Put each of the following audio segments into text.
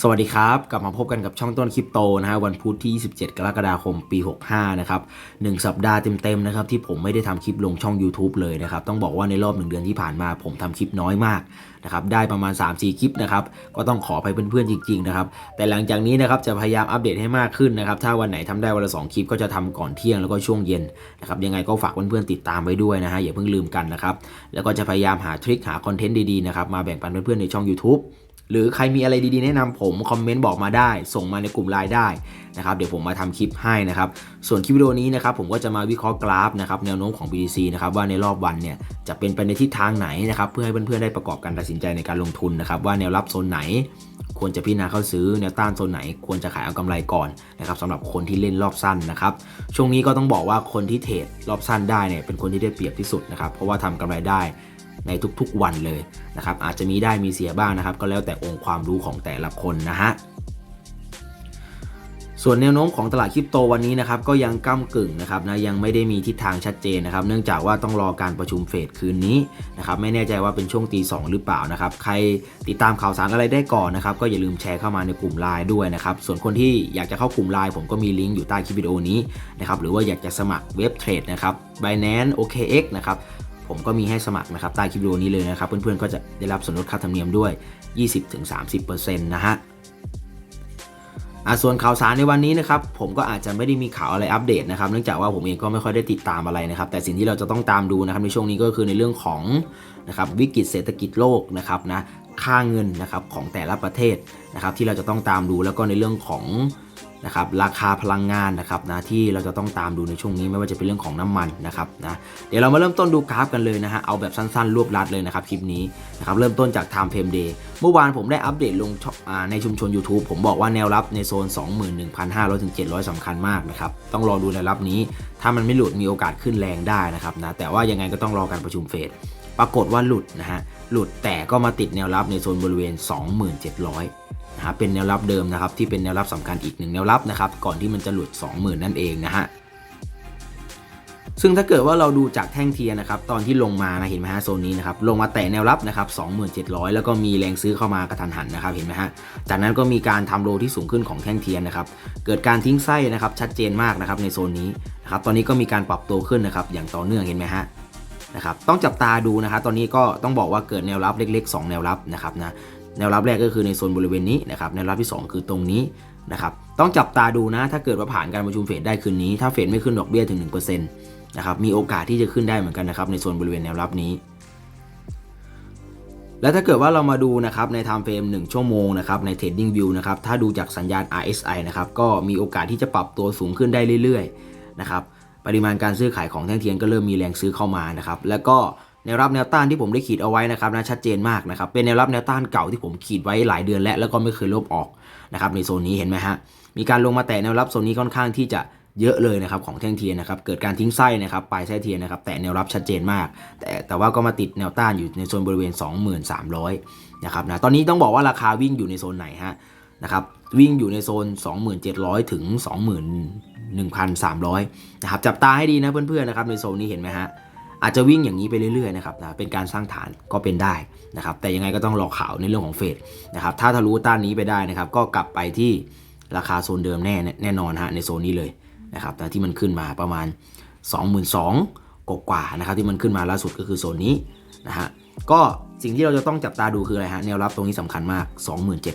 สวัสดีครับ กลับมาพบกันกับช่องต้นคริปโตนะฮะวันพุธที่ 27 กรกฎาคมปี 65 นะครับ 1 สัปดาห์เต็มๆนะครับที่ผมไม่ได้ทำคลิปลงช่อง YouTube เลยนะครับ ต้องบอกว่าในรอบ 1 เดือนที่ผ่านมาผมทำคลิปน้อยมากนะครับได้ประมาณ 3-4 คลิปนะครับก็ต้องขอไปเพื่อนๆจริงๆนะครับแต่หลังจากนี้นะครับจะพยายามอัปเดตให้มากขึ้นนะครับถ้าวันไหนทำได้วันละ 2 คลิปก็จะทำก่อนเที่ยงแล้วก็ช่วงเย็นนะครับยังไงก็ฝากเพื่อนๆติดตามไว้ด้วยนะฮะอย่าเพิ่งลืมกันนะครับแล้วก็จะพยายามหาทริคหาคอนเทนต์ดีๆนะครับมาแบ่งปันเพื่อนๆในช่อง YouTube หรือใครมีอะไรดีๆ แนะนำผมคอมเมนต์บอกมาได้ ส่งมาในกลุ่มไลน์ได้นะครับเดี๋ยวผมมาทำคลิปให้นะครับ ส่วนคลิปวิดีโอนี้นะครับผมก็จะมาวิเคราะห์กราฟนะครับแนวโน้มของ BTC นะครับว่าในรอบวันเนี่ยจะเป็นไปในทิศทางไหนนะครับเพื่อให้เพื่อนๆได้ประกอบการตัดสินใจในการลงทุนนะครับว่าแนวรับโซนไหน ควรจะพิจารณาเข้าซื้อแนวต้านโซนไหน ควรจะขายเอากำไรก่อนนะครับสำหรับคนที่เล่นรอบสั้นนะครับช่วงนี้ก็ต้องบอกว่าคนที่เทรดรอบสั้นได้เนี่ยเป็นคนที่ได้เปรียบที่สุดนะครับเพราะว่าทำกำไรได้ ในทุกๆวันเลยนะครับอาจจะมีได้มีเสียบ้างนะครับ ก็แล้วแต่องค์ความรู้ของแต่ละคนนะฮะส่วนแนวโน้มของตลาดคริปโตวันนี้นะครับก็ยังก้ากึ่งนะครับนะยังไม่ได้มีทิศทางชัดเจนนะครับเนื่องจากว่าต้องรอการประชุมเฟดคืนนี้นะครับไม่แน่ใจว่าเป็นช่วงตีสหรือเปล่านะครับใครติดตามข่าวสารอะไรได้ก่อนนะครับก็อย่าลืมแชร์เข้ามาในกลุ่มไลน์ด้วยนะครับส่วนคนที่อยากจะเข้ากลุ่มไลน์ผมก็มีลิงก์อยู่ใต้คลิปวิดีโอนี้นะครับหรือว่าอยากจะสมัครเว็บเทรดนะครับ Binance OKX นะครับ ผมก็มีให้สมัครนะครับใต้คลิปวิดีโอนี้เลยนะครับ เพื่อนๆก็จะได้รับส่วนลดค่าธรรมเนียมด้วย 20-30%นะฮะอะส่วนข่าวสารในวันนี้นะครับผมก็อาจจะไม่ได้มีข่าวอะไรอัปเดตนะครับเนื่องจากว่าผมเองก็ไม่ค่อยได้ติดตามอะไรนะครับ แต่สิ่งที่เราจะต้องตามดูนะครับในช่วงนี้ก็คือในเรื่องของนะครับวิกฤตเศรษฐกิจโลกนะครับนะ ค่าเงินนะครับของแต่ละประเทศนะครับที่เราจะต้องตามดูแล้วก็ในเรื่องของนะครับราคาพลังงานนะครับนะที่เราจะต้องตามดูในช่วงนี้ไม่ว่าจะเป็นเรื่องของน้ำมันนะครับนะเดี๋ยวเรามาเริ่มต้นดูกราฟกันเลยนะฮะเอาแบบสั้นๆ รวบรัดเลยนะครับคลิปนี้นะครับเริ่มต้นจาก Time Frame Day เมื่อวานผมได้อัปเดตลงในชุมชน YouTube ผมบอกว่าแนวรับในโซน 21,500ถึง700สำคัญมากนะครับต้องรอดูแนวรับนี้ ถ้ามันไม่หลุดมีโอกาสขึ้นแรงได้นะครับนะแต่ว่ายังไงก็ต้องรอการประชุมเฟด ปรากฏว่าหลุดนะฮะหลุดแต่ก็มาติดแนวรับในโซนบริเวณ 2700นะครับเป็นแนวรับเดิมนะครับที่เป็นแนวรับสำคัญอีกหนึ่งแนวรับนะครับก่อนที่มันจะหลุด 20,000 นั่นเองนะฮะซึ่งถ้าเกิดว่าเราดูจากแท่งเทียนนะครับตอนที่ลงมานะเห็นไหมฮะโซนนี้นะครับลงมาแตะแนวรับนะครับ27,000 แล้วก็มีแรงซื้อเข้ามากระทันหันนะครับเห็นไหมฮะจากนั้นก็มีการทำโลที่สูงขึ้นของแท่งเทียนนะครับเกิดการทิ้งไส้นะครับชัดเจนมากนะครับในโซนนี้นะครับตอนนี้ก็มีการปรับตัวขึ้นนะครับอย่างต่อเนื่องเห็นไหมฮะ นะครับต้องจับตาดูนะครับตอนนี้ก็ต้องบอกว่าเกิดแนวรับเล็ก ๆ 2 แนวรับนะครับนะแนวรับแรกก็คือในโซนบริเวณนี้นะครับแนวรับที่ 2 คือตรงนี้นะครับต้องจับตาดูนะ ถ้าเกิดว่าผ่านการประชุมเฟดได้คืนนี้ ถ้าเฟดไม่ขึ้นดอกเบี้ยถึง1%นะครับมีโอกาสที่จะขึ้นได้เหมือนกันนะครับในโซนบริเวณแนวรับนี้ แล้วถ้าเกิดว่าเรามาดูนะครับใน time frame 1 ชั่วโมงนะครับใน trading view นะครับถ้าดูจากสัญญาณ RSI นะครับก็มีโอกาสที่จะปรับตัวสูงขึ้นได้เรื่อยๆนะครับ ปริมาณการซื้อขายของแท่งเทียนก็เริ่มมีแรงซื้อเข้ามานะครับแล้วก็แนวรับแนวต้านที่ผมได้ขีดเอาไว้นะครับนะชัดเจนมากนะครับเป็นแนวรับแนวต้านเก่าที่ผมขีดไว้หลายเดือนแล้วแล้วก็ไม่เคยลบออกนะครับในโซนนี้เห็นไหมฮะมีการลงมาแตะแนวรับโซนนี้ค่อนข้างที่จะเยอะเลยนะครับของแท่งเทียนนะครับเกิดการทิ้งไส้นะครับปลายไส้เทียนนะครับแต่แนวรับชัดเจนมาก แต่แต่ว่าก็มาติดแนวต้านอยู่ในโซนบริเวณ 2300นะครับนะตอนนี้ต้องบอกว่าราคาวิ่งอยู่ในโซนไหนฮะนะครับ วิ่งอยู่ในโซน 2700 ถึง 21,300 นะครับ จับตาให้ดีนะเพื่อนๆนะครับในโซนนี้เห็นไหมฮะอาจจะวิ่งอย่างนี้ไปเรื่อยๆนะครับนะเป็นการสร้างฐานก็เป็นได้นะครับแต่ยังไงก็ต้องรอข่าวในเรื่องของเฟดนะครับถ้าทะลุต้านนี้ไปได้นะครับก็กลับไปที่ราคาโซนเดิมแน่แน่นอนฮะในโซนนี้เลยนะครับที่มันขึ้นมาประมาณ 22,000กกว่านะครับที่มันขึ้นมาล่าสุดก็คือโซนนี้นะฮะก็สิ่งที่เราจะต้องจับตาดูคืออะไรฮะแนวรับตรงนี้สำคัญมาก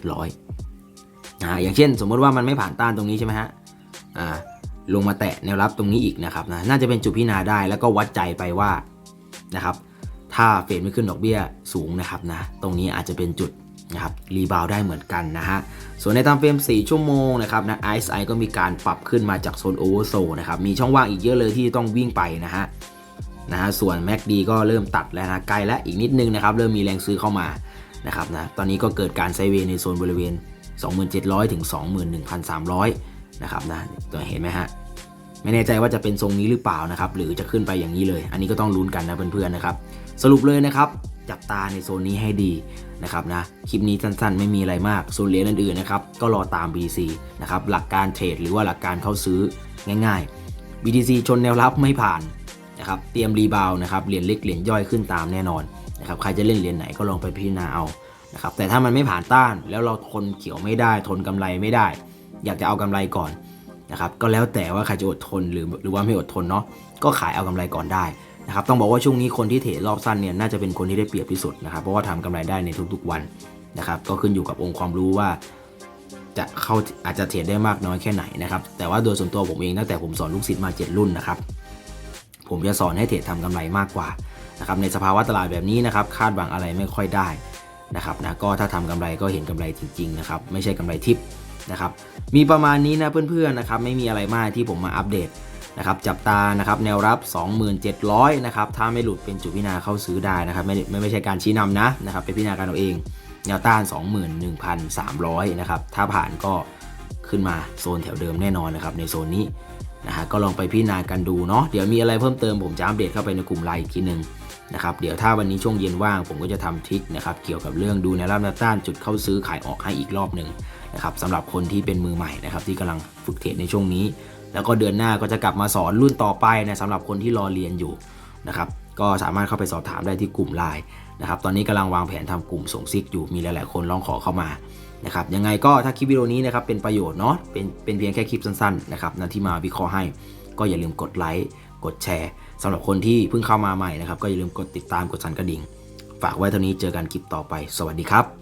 2700 นะอย่างเช่น สมมติว่ามันไม่ผ่านต้านตรงนี้ใช่ไหมฮะอ่าลงมาแตะแนวรับตรงนี้อีกนะครับนะน่าจะเป็นจุดพิจารณาได้แล้วก็วัดใจไปว่านะครับ ถ้าเฟดไม่ขึ้นดอกเบี้ยสูงนะครับนะตรงนี้อาจจะเป็นจุดนะครับรีบาวได้เหมือนกันนะฮะ ส่วนในตามเฟรม 4 ชั่วโมงนะครับนะ RSI ก็มีการปรับขึ้นมาจากโซนโอเวอร์โซนะครับ มีช่องว่างอีกเยอะเลยที่ต้องวิ่งไปนะฮะนะฮะส่วน MACD ก็เริ่มตัดแล้วนะใกล้แล้วอีกนิดนึงนะครับ เริ่มมีแรงซื้อเข้ามานะครับนะตอนนี้ก็เกิดการไซเวในโซนบริเวณ 2700 ถึง 21,300 นะครับนะตัวเห็นไหมฮะ ไม่แน่ใจว่าจะเป็นทรงนี้หรือเปล่านะครับ หรือจะขึ้นไปอย่างนี้เลย อันนี้ก็ต้องลุ้นกันนะเพื่อนๆนะครับ สรุปเลยนะครับ จับตาในโซนนี้ให้ดีนะครับนะ คลิปนี้สั้นๆ ไม่มีอะไรมาก ส่วนเหรียญอื่นๆนะครับ ก็รอตาม BTC นะครับ หลักการเทรดหรือว่าหลักการเข้าซื้อง่ายๆ BTC ชนแนวรับไม่ผ่านนะครับเตรียมรีบาวนะครับเหรียญเล็กเหรียญย่อยขึ้นตามแน่นอนนะครับใครจะเล่นเหรียญไหนก็ลองไปพิจารณาเอา นะครับแต่ถ้ามันไม่ผ่านต้านแล้วเราทนเขียวไม่ได้ทนกำไรไม่ได้ อยากจะเอากำไรก่อนนะครับก็แล้วแต่ว่าใครจะอดทนหรือหรือว่าไม่อดทนเนาะก็ขายเอากำไรก่อนได้นะครับต้องบอกว่าช่วงนี้คนที่เทรดรอบสั้นเนี่ยน่าจะเป็นคนที่ได้เปรียบที่สุดนะครับเพราะว่าทำกำไรได้ในทุกๆวันนะครับก็ขึ้นอยู่กับองค์ความรู้ว่า จะเข้าอาจจะเทรดได้มากน้อยแค่ไหนนะครับแต่ว่าโดยส่วนตัวผมเองตั้งแต่ผมสอนลูกศิษย์มา 7 รุ่นนะครับผมจะสอนให้เทรดทำกำไรมากกว่านะครับในสภาวะตลาดแบบนี้นะครับคาดหวังอะไรไม่ค่อยได้ นะครับนะก็ถ้าทำกำไรก็เห็นกำไรจริงๆนะครับไม่ใช่กำไรทิปนะครับมีประมาณนี้นะเพื่อนๆนะครับไม่มีอะไรมากที่ผมมาอัปเดตนะครับจับตานะครับแนวรับ 2700นะครับถ้าไม่หลุดเป็นจุดพิจารณาเข้าซื้อได้นะครับไม่ไม่ไม่ใช่การชี้นำนะนะครับไปพิจารณากันเอาเองแนวต้าน 21,300นะครับถ้าผ่านก็ขึ้นมาโซนแถวเดิมแน่นอนนะครับในโซนนี้ นะฮะก็ลองไปพิจารณากันดูเนาะเดี๋ยวมีอะไรเพิ่มเติมผมจะอัปเดตเข้าไปในกลุ่มไลน์อีกทีหนึ่งนะครับเดี๋ยวถ้าวันนี้ช่วงเย็นว่างผมก็จะทำทริคนะครับเกี่ยวกับเรื่องดูแนวรับนวต้านจุดเข้าซื้อขายออกให้อีกรอบหนึ่งนะครับสำหรับคนที่เป็นมือใหม่นะครับที่กำลังฝึกเทรดในช่วงนี้ แล้วก็เดือนหน้าก็จะกลับมาสอนรุ่นต่อไปนะสำหรับคนที่รอเรียนอยู่นะครับก็สามารถเข้าไปสอบถามได้ที่กลุ่มไลน์นะครับตอนนี้กำลังวางแผนทำกลุ่มส่งซิกอยู่มีหลาย ๆ คนร้องขอเข้ามา นะครับยังไงก็ถ้าคลิปวิดีโอนี้นะครับเป็นประโยชน์เนาะเป็นเป็นเพียงแค่คลิปสั้นๆนะครับนะที่มาวิเคราะห์ให้ก็อย่าลืมกดไลค์กดแชร์สำหรับคนที่เพิ่งเข้ามาใหม่นะครับก็อย่าลืมกดติดตามกดสั่นกระดิ่ง ฝากไว้เท่านี้เจอกันคลิปต่อไป สวัสดีครับ